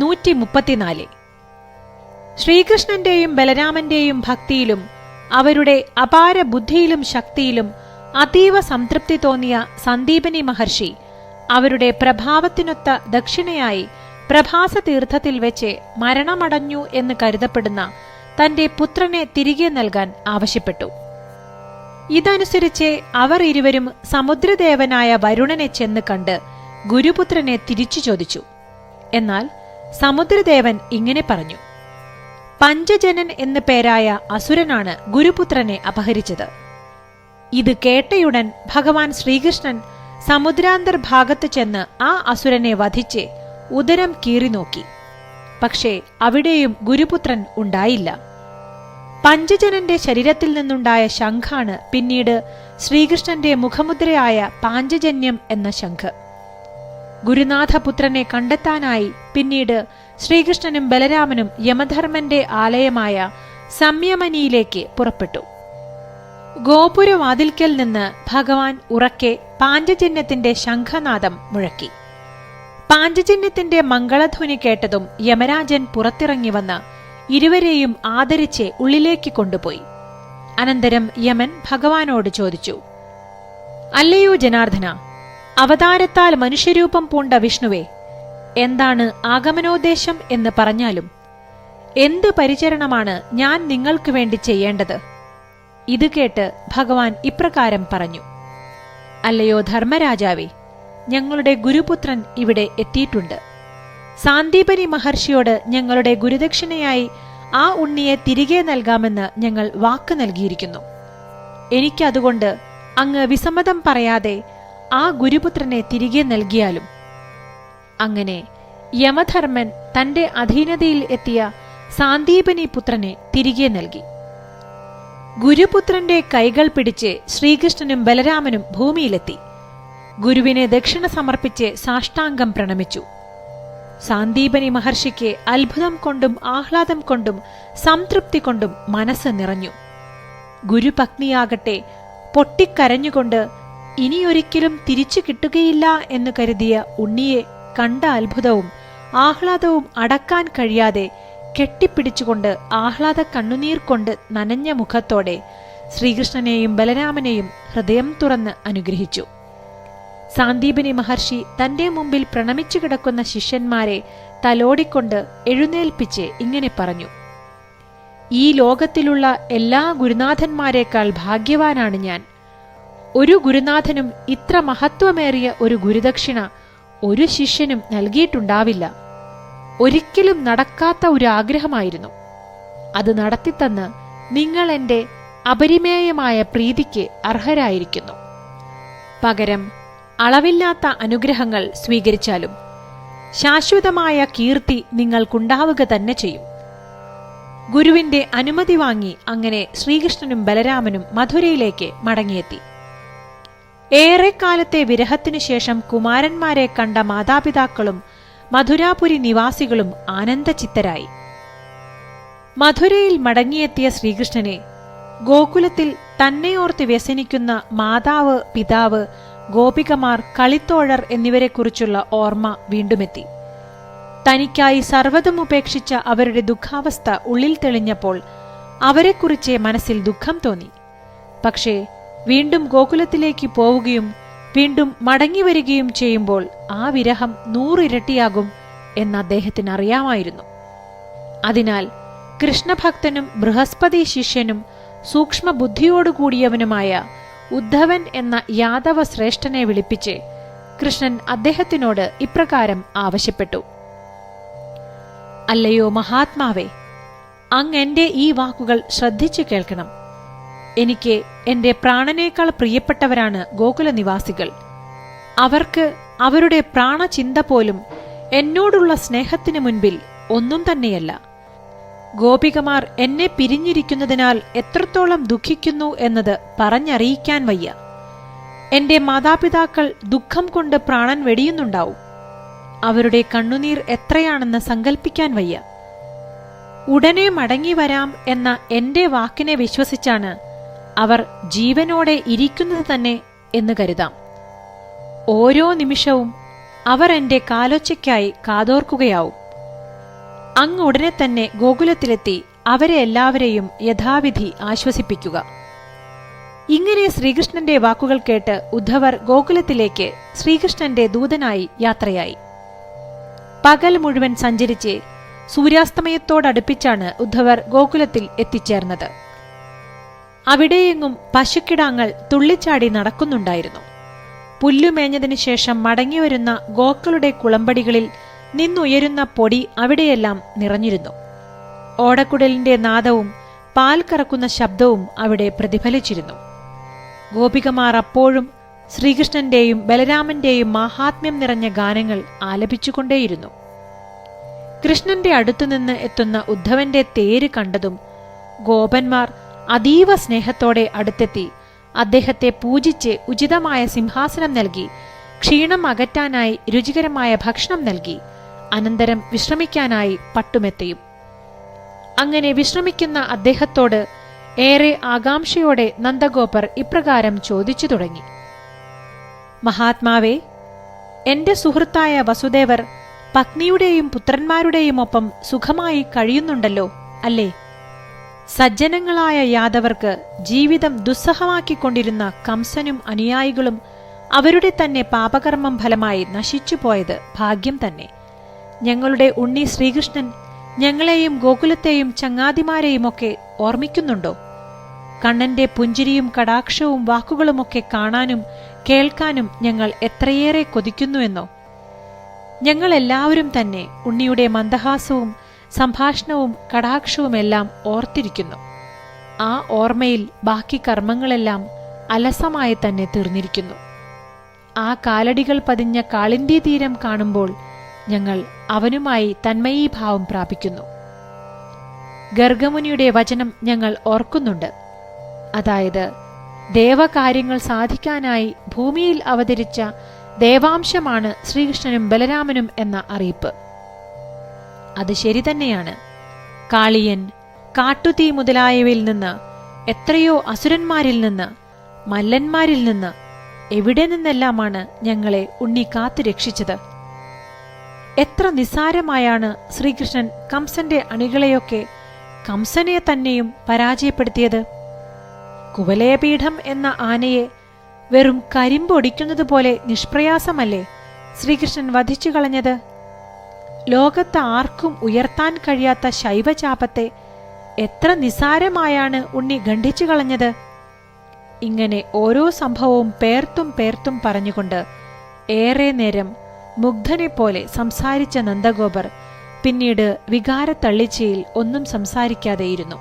നൂറ്റി മുപ്പത്തിനാല് ശ്രീകൃഷ്ണന്റെയും ബലരാമന്റെയും ഭക്തിയിലും അവരുടെ അപാര ബുദ്ധിയിലും ശക്തിയിലും അതീവ സംതൃപ്തി തോന്നിയ സന്ദീപനി മഹർഷി അവരുടെ പ്രഭാവത്തിനൊത്ത ദക്ഷിണയായി പ്രഭാസ തീർത്ഥത്തിൽ വെച്ച് മരണമടഞ്ഞു എന്ന് കരുതപ്പെടുന്ന തന്റെ പുത്രനെ തിരികെ നൽകാൻ ആവശ്യപ്പെട്ടു. ഇതനുസരിച്ച് അവർ ഇരുവരും സമുദ്രദേവനായ വരുണനെ ചെന്ന് കണ്ട് ഗുരുപുത്രനെ തിരിച്ചു ചോദിച്ചു. എന്നാൽ സമുദ്രദേവൻ ഇങ്ങനെ പറഞ്ഞു. പഞ്ചജനൻ എന്ന പേരായ അസുരനാണ് ഗുരുപുത്രനെ അപഹരിച്ചത്. ഇത് കേട്ടയുടൻ ഭഗവാൻ ശ്രീകൃഷ്ണൻ സമുദ്രാന്തർ ഭാഗത്ത് ചെന്ന് ആ അസുരനെ വധിച്ച് ഉദരം കീറി നോക്കി. പക്ഷേ അവിടെയും ഗുരുപുത്രൻ ഉണ്ടായില്ല. പഞ്ചജനന്റെ ശരീരത്തിൽ നിന്നുണ്ടായ ശംഖാണ് പിന്നീട് ശ്രീകൃഷ്ണന്റെ മുഖമുദ്രയായ പാഞ്ചജന്യം എന്ന ശംഖ്. ഗുരുനാഥപുത്രനെ കണ്ടെത്താനായി പിന്നീട് ശ്രീകൃഷ്ണനും ബലരാമനും യമധർമ്മന്റെ ആലയമായ സംയമനിയിലേക്ക് പുറപ്പെട്ടു. ഗോപുരവാതിൽക്കൽ നിന്ന് ഭഗവാൻ ഉറക്കെ പാഞ്ചജന്യത്തിന്റെ ശംഖനാദം മുഴക്കി. പാഞ്ചജന്യത്തിന്റെ മംഗളധ്വനി കേട്ടതും യമരാജൻ പുറത്തിറങ്ങി വന്ന് ഇരുവരെയും ആദരിച്ച് ഉള്ളിലേക്ക് കൊണ്ടുപോയി. അനന്തരം യമൻ ഭഗവാനോട് ചോദിച്ചു അല്ലയോ ജനാർദ്ദന അവതാരത്താൽ മനുഷ്യരൂപം പൂണ്ട വിഷ്ണുവേ എന്താണ് ആഗമനോദ്ദേശം എന്ന് പറഞ്ഞാലും എന്ത് പരിചരണമാണ് ഞാൻ നിങ്ങൾക്ക് വേണ്ടി ചെയ്യേണ്ടത്? ഇത് കേട്ട് ഭഗവാൻ ഇപ്രകാരം പറഞ്ഞു അല്ലയോ ധർമ്മരാജാവേ ഞങ്ങളുടെ ഗുരുപുത്രൻ ഇവിടെ എത്തിയിട്ടുണ്ട്. സാന്ദീപനി മഹർഷിയോട് ഞങ്ങളുടെ ഗുരുദക്ഷിണയായി ആ ഉണ്ണിയെ തിരികെ നൽകാമെന്ന് ഞങ്ങൾ വാക്ക് നൽകിയിരിക്കുന്നു. എനിക്കതുകൊണ്ട് അങ്ങ് വിസമ്മതം പറയാതെ ആ ഗുരുപുത്രനെ തിരികെ നൽകിയാലും. അങ്ങനെ യമധർമ്മൻ തന്റെ അധീനതയിൽ എത്തിയ സാന്ദീപനി പുത്രനെ തിരികെ നൽകി. ഗുരുപുത്രന്റെ കൈകൾ പിടിച്ച് ശ്രീകൃഷ്ണനും ബലരാമനും ഭൂമിയിലെത്തി. ഗുരുവിനെ ദക്ഷിണ സമർപ്പിച്ച് സാഷ്ടാംഗം പ്രണമിച്ചു. സാന്ദീപനി മഹർഷിക്ക് അത്ഭുതം കൊണ്ടും ആഹ്ലാദം കൊണ്ടും സംതൃപ്തി കൊണ്ടും മനസ്സ് നിറഞ്ഞു. ഗുരുപത്നിയാകട്ടെ പൊട്ടിക്കരഞ്ഞുകൊണ്ട് ഇനിയൊരിക്കലും തിരിച്ചു കിട്ടുകയില്ല എന്ന് കരുതിയ ഉണ്ണിയെ കണ്ട അത്ഭുതവും ആഹ്ലാദവും അടക്കാൻ കഴിയാതെ കെട്ടിപ്പിടിച്ചുകൊണ്ട് ആഹ്ലാദ കണ്ണുനീർ കൊണ്ട് നനഞ്ഞ മുഖത്തോടെ ശ്രീകൃഷ്ണനെയും ബലരാമനെയും ഹൃദയം തുറന്ന് അനുഗ്രഹിച്ചു. സാന്ദീപിനി മഹർഷി തന്റെ മുമ്പിൽ പ്രണമിച്ചു കിടക്കുന്ന ശിഷ്യന്മാരെ തലോടിക്കൊണ്ട് എഴുന്നേൽപ്പിച്ച് ഇങ്ങനെ പറഞ്ഞു ഈ ലോകത്തിലുള്ള എല്ലാ ഗുരുനാഥന്മാരെക്കാൾ ഭാഗ്യവാനാണ് ഞാൻ. ഒരു ഗുരുനാഥനും ഇത്ര മഹത്വമേറിയ ഒരു ഗുരുദക്ഷിണ ഒരു ശിഷ്യനും നൽകിയിട്ടുണ്ടാവില്ല. ഒരിക്കലും നടക്കാത്ത ഒരു ആഗ്രഹമായിരുന്നു. അത് നടത്തിത്തന്ന് നിങ്ങൾ എന്റെ അപരിമേയമായ പ്രീതിക്ക് അർഹരായിരിക്കുന്നു. പകരം അളവില്ലാത്ത അനുഗ്രഹങ്ങൾ സ്വീകരിച്ചാലും ശാശ്വതമായ കീർത്തി നിങ്ങൾക്കുണ്ടാവുക തന്നെ ചെയ്യും. ഗുരുവിന്റെ അനുമതി വാങ്ങി അങ്ങനെ ശ്രീകൃഷ്ണനും ബലരാമനും മധുരയിലേക്ക് മടങ്ങിയെത്തി. ഏറെക്കാലത്തെ വിരഹത്തിനു ശേഷം കുമാരന്മാരെ കണ്ട മാതാപിതാക്കളും മധുരാപുരി നിവാസികളും ആനന്ദചിത്തരായി. മധുരയിൽ മടങ്ങിയെത്തിയ ശ്രീകൃഷ്ണനെ ഗോകുലത്തിൽ തന്നെയോർത്ത് വ്യസനിക്കുന്ന മാതാവ് പിതാവ് ഗോപികമാർ കളിത്തോഴർ എന്നിവരെക്കുറിച്ചുള്ള ഓർമ്മ വീണ്ടുമെത്തി. തനിക്കായി സർവതും ഉപേക്ഷിച്ച അവരുടെ ദുഃഖാവസ്ഥ ഉള്ളിൽ തെളിഞ്ഞപ്പോൾ അവരെക്കുറിച്ച് മനസ്സിൽ ദുഃഖം തോന്നി. പക്ഷേ വീണ്ടും ഗോകുലത്തിലേക്ക് പോവുകയും വീണ്ടും മടങ്ങിവരികയും ചെയ്യുമ്പോൾ ആ വിരഹം നൂറിരട്ടിയാകും എന്ന് അദ്ദേഹത്തിന് അറിയാമായിരുന്നു അതിനാൽ കൃഷ്ണഭക്തനും ബൃഹസ്പതി ശിഷ്യനും സൂക്ഷ്മ ബുദ്ധിയോടുകൂടിയവനുമായ ഉദ്ധവൻ എന്ന യാദവ ശ്രേഷ്ഠനെ വിളിപ്പിച്ച് കൃഷ്ണൻ അദ്ദേഹത്തിനോട് ഇപ്രകാരം ആവശ്യപ്പെട്ടു. അല്ലയോ മഹാത്മാവേ അങ്ങ് എന്റെ ഈ വാക്കുകൾ ശ്രദ്ധിച്ചു കേൾക്കണം. എനിക്ക് എന്റെ പ്രാണനേക്കാൾ പ്രിയപ്പെട്ടവരാണ് ഗോകുല നിവാസികൾ അവർക്ക് അവരുടെ പ്രാണചിന്ത പോലും എന്നോടുള്ള സ്നേഹത്തിന് മുൻപിൽ ഒന്നും തന്നെയല്ല. ഗോപികമാർ എന്നെ പിരിഞ്ഞിരിക്കുന്നതിനാൽ എത്രത്തോളം ദുഃഖിക്കുന്നു എന്നത് പറഞ്ഞറിയിക്കാൻ വയ്യ. എന്റെ മാതാപിതാക്കൾ ദുഃഖം കൊണ്ട് പ്രാണൻ വെടിയുന്നുണ്ടാവും. അവരുടെ കണ്ണുനീർ എത്രയാണെന്ന് സങ്കൽപ്പിക്കാൻ വയ്യ. ഉടനെ മടങ്ങി വരാം എന്ന എന്റെ വാക്കിനെ വിശ്വസിച്ചാണ് അവർ ജീവനോടെ ഇരിക്കുന്നത് തന്നെ എന്ന് കരുതാം. ഓരോ നിമിഷവും അവർ എന്റെ കാലൊച്ചയ്ക്കായി കാതോർക്കുകയാവും. അങ്ങ് ഉടനെ തന്നെ ഗോകുലത്തിലെത്തി അവരെ എല്ലാവരെയും യഥാവിധി ആശ്വസിപ്പിക്കുക. ഇങ്ങനെ ശ്രീകൃഷ്ണന്റെ വാക്കുകൾ കേട്ട് ഉദ്ധവർ ഗോകുലത്തിലേക്ക് ശ്രീകൃഷ്ണന്റെ ദൂതനായി യാത്രയായി. പകൽ മുഴുവൻ സഞ്ചരിച്ച് സൂര്യാസ്തമയത്തോടടുപ്പിച്ചാണ് ഉദ്ധവർ ഗോകുലത്തിൽ എത്തിച്ചേർന്നത്. അവിടെയെങ്ങും പശുക്കിടാങ്ങൾ തുള്ളിച്ചാടി നടക്കുന്നുണ്ടായിരുന്നു. പുല്ലുമേഞ്ഞതിനു ശേഷം മടങ്ങിവരുന്ന ഗോക്കളുടെ കുളമ്പടികളിൽ നിന്നുയരുന്ന പൊടി അവിടെയെല്ലാം നിറഞ്ഞിരുന്നു. ഓടക്കുടലിന്റെ നാദവും പാൽ കറക്കുന്ന ശബ്ദവും അവിടെ പ്രതിഫലിച്ചിരുന്നു. ഗോപികമാർ അപ്പോഴും ശ്രീകൃഷ്ണന്റെയും ബലരാമന്റെയും മഹാത്മ്യം നിറഞ്ഞ ഗാനങ്ങൾ ആലപിച്ചുകൊണ്ടേയിരുന്നു. കൃഷ്ണന്റെ അടുത്തുനിന്ന് എത്തുന്ന ഉദ്ധവന്റെ തേര് കണ്ടതും ഗോപന്മാർ അതീവ സ്നേഹത്തോടെ അടുത്തെത്തി. അദ്ദേഹത്തെ പൂജിച്ച് ഉചിതമായ സിംഹാസനം നൽകി. ക്ഷീണം അകറ്റാനായി രുചികരമായ ഭക്ഷണം നൽകി. അനന്തരം വിശ്രമിക്കാനായി പട്ടുമെത്തയും. അങ്ങനെ വിശ്രമിക്കുന്ന അദ്ദേഹത്തോട് ഏറെ ആകാംക്ഷയോടെ നന്ദഗോപർ ഇപ്രകാരം ചോദിച്ചു തുടങ്ങി. മഹാത്മാവേ എന്റെ സുഹൃത്തായ വസുദേവർ പത്നിയുടെയും പുത്രന്മാരുടെയും ഒപ്പം സുഖമായി കഴിയുന്നുണ്ടല്ലോ അല്ലേ? സജ്ജനങ്ങളായ യാദവർക്ക് ജീവിതം ദുസ്സഹമാക്കിക്കൊണ്ടിരുന്ന കംസനും അനുയായികളും അവരുടെ തന്നെ പാപകർമ്മം ഫലമായി നശിച്ചുപോയത് ഭാഗ്യം തന്നെ. ഞങ്ങളുടെ ഉണ്ണി ശ്രീകൃഷ്ണൻ ഞങ്ങളെയും ഗോകുലത്തെയും ചങ്ങാതിമാരെയുമൊക്കെ ഓർമ്മിക്കുന്നുണ്ടോ? കണ്ണന്റെ പുഞ്ചിരിയും കടാക്ഷവും വാക്കുകളുമൊക്കെ കാണാനും കേൾക്കാനും ഞങ്ങൾ എത്രയേറെ കൊതിക്കുന്നുവെന്നോ? ഞങ്ങളെല്ലാവരും തന്നെ ഉണ്ണിയുടെ മന്ദഹാസവും സംഭാഷണവും കടാക്ഷവുമെല്ലാം ഓർത്തിരിക്കുന്നു. ആ ഓർമ്മയിൽ ബാക്കി കർമ്മങ്ങളെല്ലാം അലസമായി തന്നെ തീർന്നിരിക്കുന്നു. ആ കാലടികൾ പതിഞ്ഞ കാളിന്തി തീരം കാണുമ്പോൾ ഞങ്ങൾ അവനുമായി തന്മയീഭാവം പ്രാപിക്കുന്നു. ഗർഗമുനിയുടെ വചനം ഞങ്ങൾ ഓർക്കുന്നുണ്ട്. അതായത് ദേവകാര്യങ്ങൾ സാധിക്കാനായി ഭൂമിയിൽ അവതരിച്ച ദേവാംശമാണ് ശ്രീകൃഷ്ണനും ബലരാമനും എന്ന അറിയിപ്പ്. അത് ശരി തന്നെയാണ്. കാളിയൻ കാട്ടുതീ മുതലായവയിൽ നിന്ന് എത്രയോ അസുരന്മാരിൽ നിന്ന് മല്ലന്മാരിൽ നിന്ന് എവിടെ നിന്നെല്ലാമാണ് ഞങ്ങളെ ഉണ്ണി കാത്തു രക്ഷിച്ചത്? എത്ര നിസ്സാരമായാണ് ശ്രീകൃഷ്ണൻ കംസന്റെ അണികളെയൊക്കെ കംസനെ തന്നെയും പരാജയപ്പെടുത്തിയത്. കുവലയപീഠം എന്ന ആനയെ വെറും കരിമ്പൊടിക്കുന്നത് പോലെ നിഷ്പ്രയാസമല്ലേ ശ്രീകൃഷ്ണൻ വധിച്ചു കളഞ്ഞത് ലോകത്ത് ആർക്കും ഉയർത്താൻ കഴിയാത്ത ശൈവചാപത്തെ എത്ര നിസാരമായാണ് ഉണ്ണി ഖണ്ഡിച്ചു കളഞ്ഞത്. ഇങ്ങനെ ഓരോ സംഭവവും പേർത്തും പേർത്തും പറഞ്ഞുകൊണ്ട് ഏറെ നേരം മുഗ്ധനെപ്പോലെ സംസാരിച്ച നന്ദഗോപർ പിന്നീട് വികാരത്തള്ളിച്ചയിൽ ഒന്നും സംസാരിക്കാതെയിരുന്നു.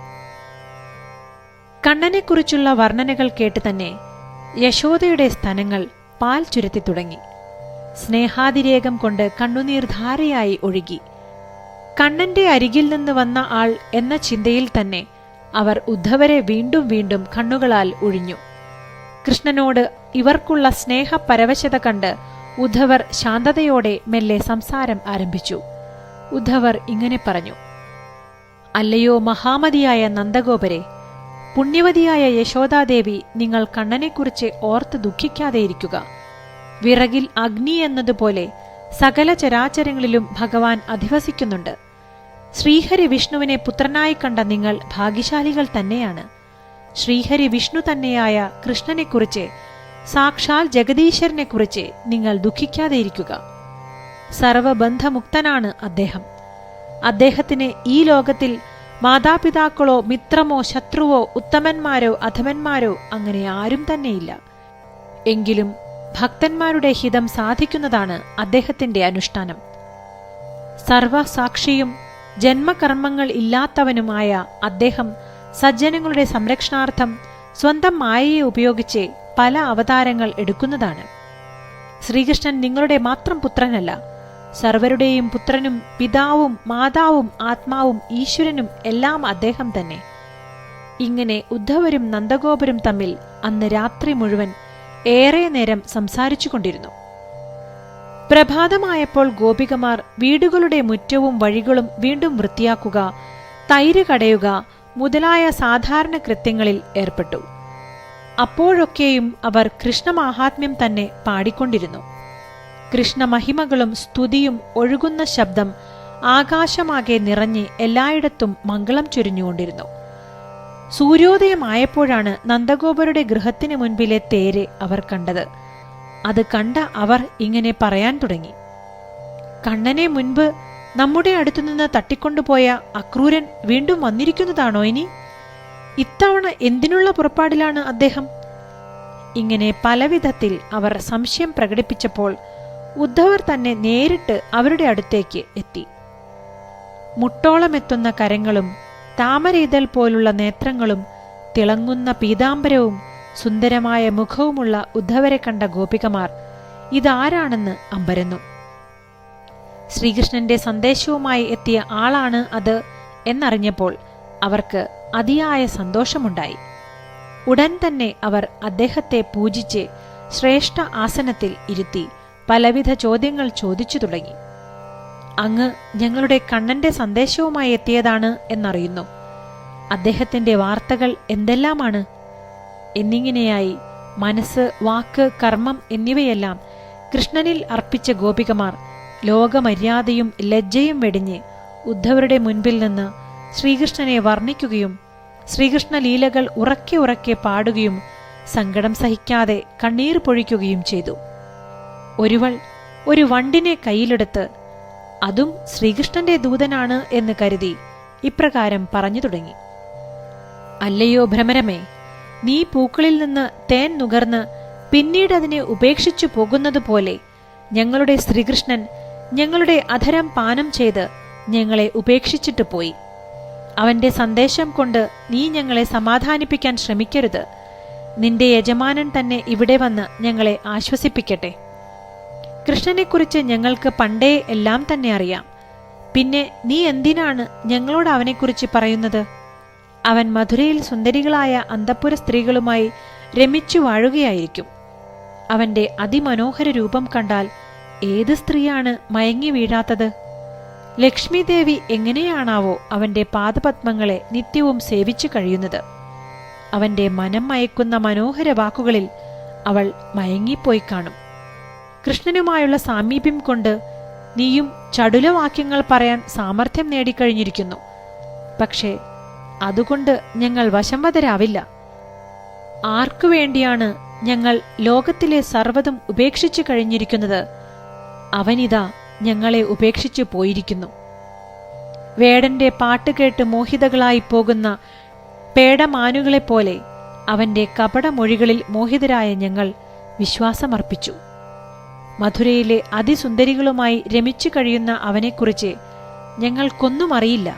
കണ്ണനെക്കുറിച്ചുള്ള വർണനകൾ കേട്ട് തന്നെ യശോദയുടെ സ്തനങ്ങൾ പാൽ ചുരത്തി തുടങ്ങി. സ്നേഹാതിരേകം കൊണ്ട് കണ്ണുനീർ ധാരയായി ഒഴുകി. കണ്ണന്റെ അരികിൽ നിന്ന് വന്ന ആൾ എന്ന ചിന്തയിൽ തന്നെ അവർ ഉദ്ധവരെ വീണ്ടും വീണ്ടും കണ്ണുകളാൽ ഒഴിഞ്ഞു. കൃഷ്ണനോട് ഇവർക്കുള്ള സ്നേഹപരവശത കണ്ട് ഉദ്ധവർ ശാന്തതയോടെ മെല്ലെ സംസാരം ആരംഭിച്ചു. ഉദ്ധവർ ഇങ്ങനെ പറഞ്ഞു അല്ലയോ മഹാമതിയായ നന്ദഗോപരെ പുണ്യവതിയായ യശോദാദേവി നിങ്ങൾ കണ്ണനെക്കുറിച്ച് ഓർത്ത് ദുഃഖിക്കാതെയിരിക്കുക. വിറകിൽ അഗ്നി എന്നതുപോലെ സകല ചരാചരങ്ങളിലും ഭഗവാൻ അധിവസിക്കുന്നുണ്ട്. ശ്രീഹരി വിഷ്ണുവിനെ പുത്രനായി കണ്ട നിങ്ങൾ ഭാഗ്യശാലികൾ തന്നെയാണ്. ശ്രീഹരി വിഷ്ണു തന്നെയായ കൃഷ്ണനെക്കുറിച്ച് സാക്ഷാൽ ജഗദീശ്വരനെക്കുറിച്ച് നിങ്ങൾ ദുഃഖിക്കാതെയിരിക്കുക. സർവബന്ധമുക്തനാണ് അദ്ദേഹം. അദ്ദേഹത്തിന് ഈ ലോകത്തിൽ മാതാപിതാക്കളോ മിത്രമോ ശത്രുവോ ഉത്തമന്മാരോ അധമന്മാരോ അങ്ങനെ ആരും തന്നെയില്ല. എങ്കിലും ഭക്തന്മാരുടെ ഹിതം സാധിക്കുന്നതാണ് അദ്ദേഹത്തിന്റെ അനുഷ്ഠാനം. സർവസാക്ഷിയും ജന്മകർമ്മങ്ങൾ ഇല്ലാത്തവനുമായ അദ്ദേഹം സജ്ജനങ്ങളുടെ സംരക്ഷണാർത്ഥം സ്വന്തം മായയെ ഉപയോഗിച്ച് പല അവതാരങ്ങൾ എടുക്കുന്നതാണ്. ശ്രീകൃഷ്ണൻ നിങ്ങളുടെ മാത്രം പുത്രനല്ല സർവരുടെയും പുത്രനും പിതാവും മാതാവും ആത്മാവും ഈശ്വരനും എല്ലാം അദ്ദേഹം തന്നെ. ഇങ്ങനെ ഉദ്ധവരും നന്ദഗോപരും തമ്മിൽ അന്ന് രാത്രി മുഴുവൻ ഏറെ നേരം സംസാരിച്ചു കൊണ്ടിരുന്നു. പ്രഭാതമായപ്പോൾ ഗോപികമാർ വീടുകളുടെ മുറ്റവും വഴികളും വീണ്ടും വൃത്തിയാക്കുക തൈര് കടയുക മുതലായ സാധാരണ കൃത്യങ്ങളിൽ ഏർപ്പെട്ടു. അപ്പോഴൊക്കെയും അവർ കൃഷ്ണമാഹാത്മ്യം തന്നെ പാടിക്കൊണ്ടിരുന്നു. കൃഷ്ണമഹിമകളും സ്തുതിയും ഒഴുകുന്ന ശബ്ദം ആകാശമാകെ നിറഞ്ഞ് എല്ലായിടത്തും മംഗളം ചൊരിഞ്ഞുകൊണ്ടിരുന്നു. സൂര്യോദയമായപ്പോഴാണ് നന്ദഗോപരുടെ ഗൃഹത്തിന് മുൻപിലെ തേര് അവർ കണ്ടത്. അത് കണ്ട അവർ ഇങ്ങനെ പറയാൻ തുടങ്ങി. കണ്ണനെ മുൻപ് നമ്മുടെ അടുത്തുനിന്ന് തട്ടിക്കൊണ്ടുപോയ അക്രൂരൻ വീണ്ടും വന്നിരിക്കുന്നതാണോ ഇനി? ഇത്തവണ എന്തിനുള്ള പുറപ്പാടിലാണ് അദ്ദേഹം? ഇങ്ങനെ പലവിധത്തിൽ അവർ സംശയം പ്രകടിപ്പിച്ചപ്പോൾ ഉദ്ധവർ തന്നെ നേരിട്ട് അവരുടെ അടുത്തേക്ക് എത്തി. മുട്ടോളമെത്തുന്ന കരങ്ങളും താമരയിതൾ പോലുള്ള നേത്രങ്ങളും തിളങ്ങുന്ന പീതാംബരവും സുന്ദരമായ മുഖവുമുള്ള ഉദ്ധവരെ കണ്ട ഗോപികമാർ ഇതാരാണെന്ന് അമ്പരന്നു. ശ്രീകൃഷ്ണന്റെ സന്ദേശവുമായി എത്തിയ ആളാണ് അത് എന്നറിഞ്ഞപ്പോൾ അവർക്ക് അതിയായ സന്തോഷമുണ്ടായി. ഉടൻ തന്നെ അവർ അദ്ദേഹത്തെ പൂജിച്ച് ശ്രേഷ്ഠ ആസനത്തിൽ ഇരുത്തി പലവിധ ചോദ്യങ്ങൾ ചോദിച്ചു തുടങ്ങി. അങ്ങ് ഞങ്ങളുടെ കണ്ണന്റെ സന്ദേശവുമായി എത്തിയതാണ് എന്നറിയുന്നു. അദ്ദേഹത്തിന്റെ വാർത്തകൾ എന്തെല്ലാമാണ്? എന്നിങ്ങനെയായി മനസ്സ് വാക്ക് കർമ്മം എന്നിവയെല്ലാം കൃഷ്ണനിൽ അർപ്പിച്ച ഗോപികമാർ ലോകമര്യാദയും ലജ്ജയും വെടിഞ്ഞ് ഉദ്ധവരുടെ മുൻപിൽ നിന്ന് ശ്രീകൃഷ്ണനെ വർണിക്കുകയും ശ്രീകൃഷ്ണലീലകൾ ഉറക്കെ ഉറക്കെ പാടുകയും സങ്കടം സഹിക്കാതെ കണ്ണീർ പൊഴിക്കുകയും ചെയ്തു. ഒരുവൾ ഒരു വണ്ടിനെ കയ്യിലെടുത്ത് അതും ശ്രീകൃഷ്ണന്റെ ദൂതനാണ് എന്ന് കരുതി ഇപ്രകാരം പറഞ്ഞു തുടങ്ങി. അല്ലയോ ഭ്രമരമേ നീ പൂക്കളിൽ നിന്ന് തേൻ നുകർന്ന് പിന്നീട് അതിനെ ഉപേക്ഷിച്ചു പോകുന്നതുപോലെ ഞങ്ങളുടെ ശ്രീകൃഷ്ണൻ ഞങ്ങളുടെ അധരം പാനം ചെയ്ത് ഞങ്ങളെ ഉപേക്ഷിച്ചിട്ട് പോയി. അവന്റെ സന്ദേശം കൊണ്ട് നീ ഞങ്ങളെ സമാധാനിപ്പിക്കാൻ ശ്രമിക്കരുത്. നിന്റെ യജമാനൻ തന്നെ ഇവിടെ വന്ന് ഞങ്ങളെ ആശ്വസിപ്പിക്കട്ടെ. കൃഷ്ണനെക്കുറിച്ച് ഞങ്ങൾക്ക് പണ്ടേ എല്ലാം തന്നെ അറിയാം. പിന്നെ നീ എന്തിനാണ് ഞങ്ങളോട് അവനെക്കുറിച്ച് പറയുന്നത്? അവൻ മധുരയിൽ സുന്ദരികളായ അന്തപ്പുര സ്ത്രീകളുമായി രമിച്ചു വാഴുകയായിരിക്കും. അവന്റെ അതിമനോഹര രൂപം കണ്ടാൽ ഏത് സ്ത്രീയാണ് മയങ്ങി വീഴാത്തത്? ലക്ഷ്മി ദേവി എങ്ങനെയാണാവോ അവന്റെ പാദപത്മങ്ങളെ നിത്യവും സേവിച്ചു കഴിയുന്നത്. അവന്റെ മനം മയക്കുന്ന മനോഹര വാക്കുകളിൽ അവൾ മയങ്ങിപ്പോയി കാണും. കൃഷ്ണനുമായുള്ള സാമീപ്യം കൊണ്ട് നീയും ചടുലവാക്യങ്ങൾ പറയാൻ സാമർഥ്യം നേടിക്കഴിഞ്ഞിരിക്കുന്നു. പക്ഷേ അതുകൊണ്ട് ഞങ്ങൾ വശംവതരാവില്ല. ആർക്കു വേണ്ടിയാണ് ഞങ്ങൾ ലോകത്തിലെ സർവതും ഉപേക്ഷിച്ചു കഴിഞ്ഞിരിക്കുന്നത്? അവനിതാ ഞങ്ങളെ ഉപേക്ഷിച്ചു പോയിരിക്കുന്നു. വേടന്റെ പാട്ട് കേട്ട് മോഹിതകളായി പോകുന്ന പേടമാനുകളെപ്പോലെ അവന്റെ കപടമൊഴികളിൽ മോഹിതരായ ഞങ്ങൾ വിശ്വാസമർപ്പിച്ചു. മധുരയിലെ അതിസുന്ദരികളുമായി രമിച്ചു കഴിയുന്ന അവനെക്കുറിച്ച് ഞങ്ങൾക്കൊന്നും അറിയില്ല.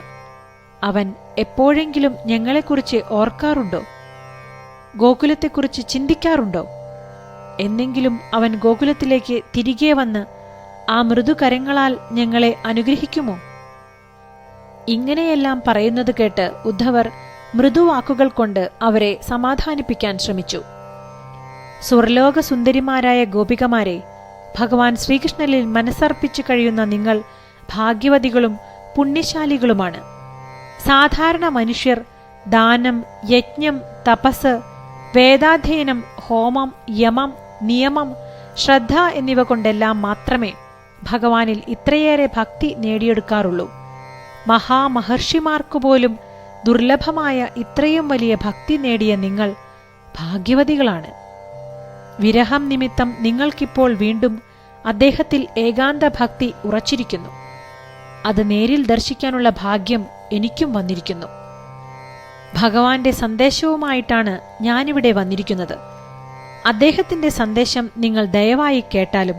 അവൻ എപ്പോഴെങ്കിലും ഞങ്ങളെക്കുറിച്ച് ഓർക്കാറുണ്ടോ? ഗോകുലത്തെക്കുറിച്ച് ചിന്തിക്കാറുണ്ടോ? എന്നെങ്കിലും അവൻ ഗോകുലത്തിലേക്ക് തിരികെ വന്ന് ആ മൃദുകരങ്ങളാൽ ഞങ്ങളെ അനുഗ്രഹിക്കുമോ? ഇങ്ങനെയെല്ലാം പറയുന്നത് കേട്ട് ഉദ്ധവർ മൃദുവാക്കുകൾ കൊണ്ട് അവരെ സമാധാനിപ്പിക്കാൻ ശ്രമിച്ചു. സ്വർലോക സുന്ദരിമാരായ ഗോപികമാരെ ഭഗവാൻ ശ്രീകൃഷ്ണനിൽ മനസ്സർപ്പിച്ചു കഴിയുന്ന നിങ്ങൾ ഭാഗ്യവതികളും പുണ്യശാലികളുമാണ്. സാധാരണ മനുഷ്യർ ദാനം യജ്ഞം തപസ് വേദാധ്യയനം ഹോമം യമം നിയമം ശ്രദ്ധ എന്നിവ കൊണ്ടെല്ലാം മാത്രമേ ഭഗവാനിൽ ഇത്രയേറെ ഭക്തി നേടിയെടുക്കാറുള്ളൂ. മഹാമഹർഷിമാർക്കു പോലും ദുർലഭമായ ഇത്രയും വലിയ ഭക്തി നേടിയ നിങ്ങൾ ഭാഗ്യവതികളാണ്. വിരഹം നിമിത്തം നിങ്ങൾക്കിപ്പോൾ വീണ്ടും അദ്ദേഹത്തിൽ ഏകാന്ത ഭക്തി ഉറച്ചിരിക്കുന്നു. അത് നേരിൽ ദർശിക്കാനുള്ള ഭാഗ്യം എനിക്കും വന്നിരിക്കുന്നു. ഭഗവാന്റെ സന്ദേശവുമായിട്ടാണ് ഞാനിവിടെ വന്നിരിക്കുന്നത്. അദ്ദേഹത്തിന്റെ സന്ദേശം നിങ്ങൾ ദയവായി കേട്ടാലും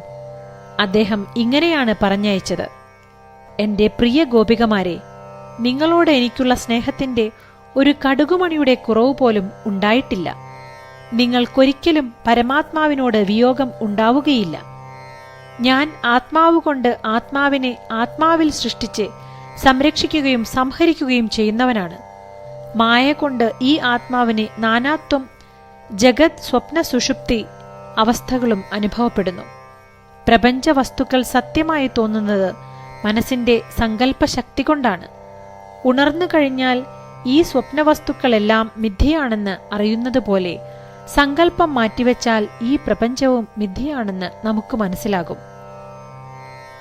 അദ്ദേഹം ഇങ്ങനെയാണ് പറഞ്ഞയച്ചത്. എന്റെ പ്രിയ ഗോപികമാരെ നിങ്ങളോട് എനിക്കുള്ള സ്നേഹത്തിന്റെ ഒരു കടുകുമണിയുടെ കുറവ് പോലും ഉണ്ടായിട്ടില്ല. നിങ്ങൾക്കൊരിക്കലും പരമാത്മാവിനോട് വിയോഗം ഉണ്ടാവുകയില്ല. ഞാൻ ആത്മാവ് കൊണ്ട് ആത്മാവിനെ ആത്മാവിൽ സൃഷ്ടിച്ച് സംരക്ഷിക്കുകയും സംഹരിക്കുകയും ചെയ്യുന്നവനാണ്. മായ കൊണ്ട് ഈ ആത്മാവിനെ നാനാത്വം ജഗത് സ്വപ്ന സുഷുപ്തി അവസ്ഥകളും അനുഭവപ്പെടുന്നു. പ്രപഞ്ച വസ്തുക്കൾ സത്യമായി തോന്നുന്നത് മനസ്സിന്റെ സങ്കല്പശക്തി കൊണ്ടാണ്. ഉണർന്നു കഴിഞ്ഞാൽ ഈ സ്വപ്ന സ്വപ്നവസ്തുക്കളെല്ലാം മിഥ്യയാണെന്ന് അറിയുന്നത് പോലെ സങ്കല്പം മാറ്റിവെച്ചാൽ ഈ പ്രപഞ്ചവും മിഥ്യയാണെന്ന് നമുക്ക് മനസ്സിലാകും.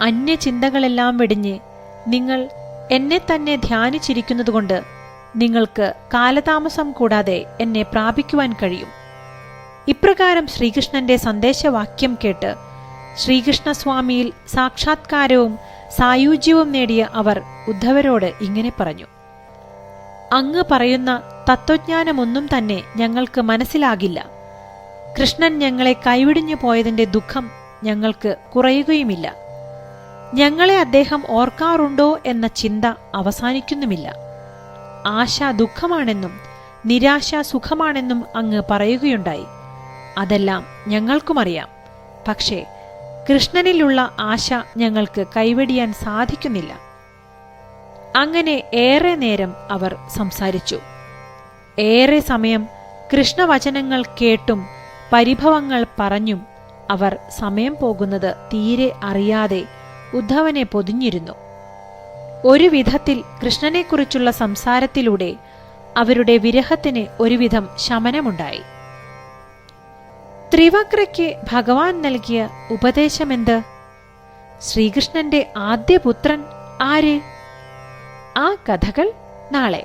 അന്യചിന്തകളെല്ലാം വെടിഞ്ഞ് നിങ്ങൾ എന്നെ തന്നെ ധ്യാനിച്ചിരിക്കുന്നതുകൊണ്ട് നിങ്ങൾക്ക് കാലതാമസം കൂടാതെ എന്നെ പ്രാപിക്കുവാൻ കഴിയും. ഇപ്രകാരം ശ്രീകൃഷ്ണന്റെ സന്ദേശവാക്യം കേട്ട് ശ്രീകൃഷ്ണസ്വാമിയിൽ സാക്ഷാത്കാരവും സായുജ്യവും നേടിയ അവർ ഉദ്ധവരോട് ഇങ്ങനെ പറഞ്ഞു. അങ്ങ് പറയുന്ന തത്വജ്ഞാനമൊന്നും തന്നെ ഞങ്ങൾക്ക് മനസ്സിലാകില്ല. കൃഷ്ണൻ ഞങ്ങളെ കൈവിടിഞ്ഞു പോയതിന്റെ ദുഃഖം ഞങ്ങൾക്ക് കുറയുകയുമില്ല. ഞങ്ങളെ അദ്ദേഹം ഓർക്കാറുണ്ടോ എന്ന ചിന്ത അവസാനിക്കുന്നുമില്ല. ആശ ദുഃഖമാണെന്നും നിരാശ സുഖമാണെന്നും അങ്ങ് പറയുകയുണ്ടായി. അതെല്ലാം ഞങ്ങൾക്കുമറിയാം. പക്ഷേ കൃഷ്ണനിലുള്ള ആശ ഞങ്ങൾക്ക് കൈവെടിയാൻ സാധിക്കുന്നില്ല. അങ്ങനെ ഏറെ നേരം അവർ സംസാരിച്ചു. ഏറെ സമയം കൃഷ്ണവചനങ്ങൾ കേട്ടും പരിഭവങ്ങൾ പറഞ്ഞും അവർ സമയം പോകുന്നത് തീരെ അറിയാതെ ഉദ്ധവനെ പൊതിഞ്ഞിരുന്നു. ഒരു വിധത്തിൽ കൃഷ്ണനെക്കുറിച്ചുള്ള സംസാരത്തിലൂടെ അവരുടെ വിരഹത്തിന് ഒരുവിധം ശമനമുണ്ടായി. ത്രിവക്രയ്ക്ക് ഭഗവാൻ നൽകിയ ഉപദേശമെന്ത്? ശ്രീകൃഷ്ണന്റെ ആദ്യ പുത്രൻ ആര്? ആ കഥകൾ നാളെ.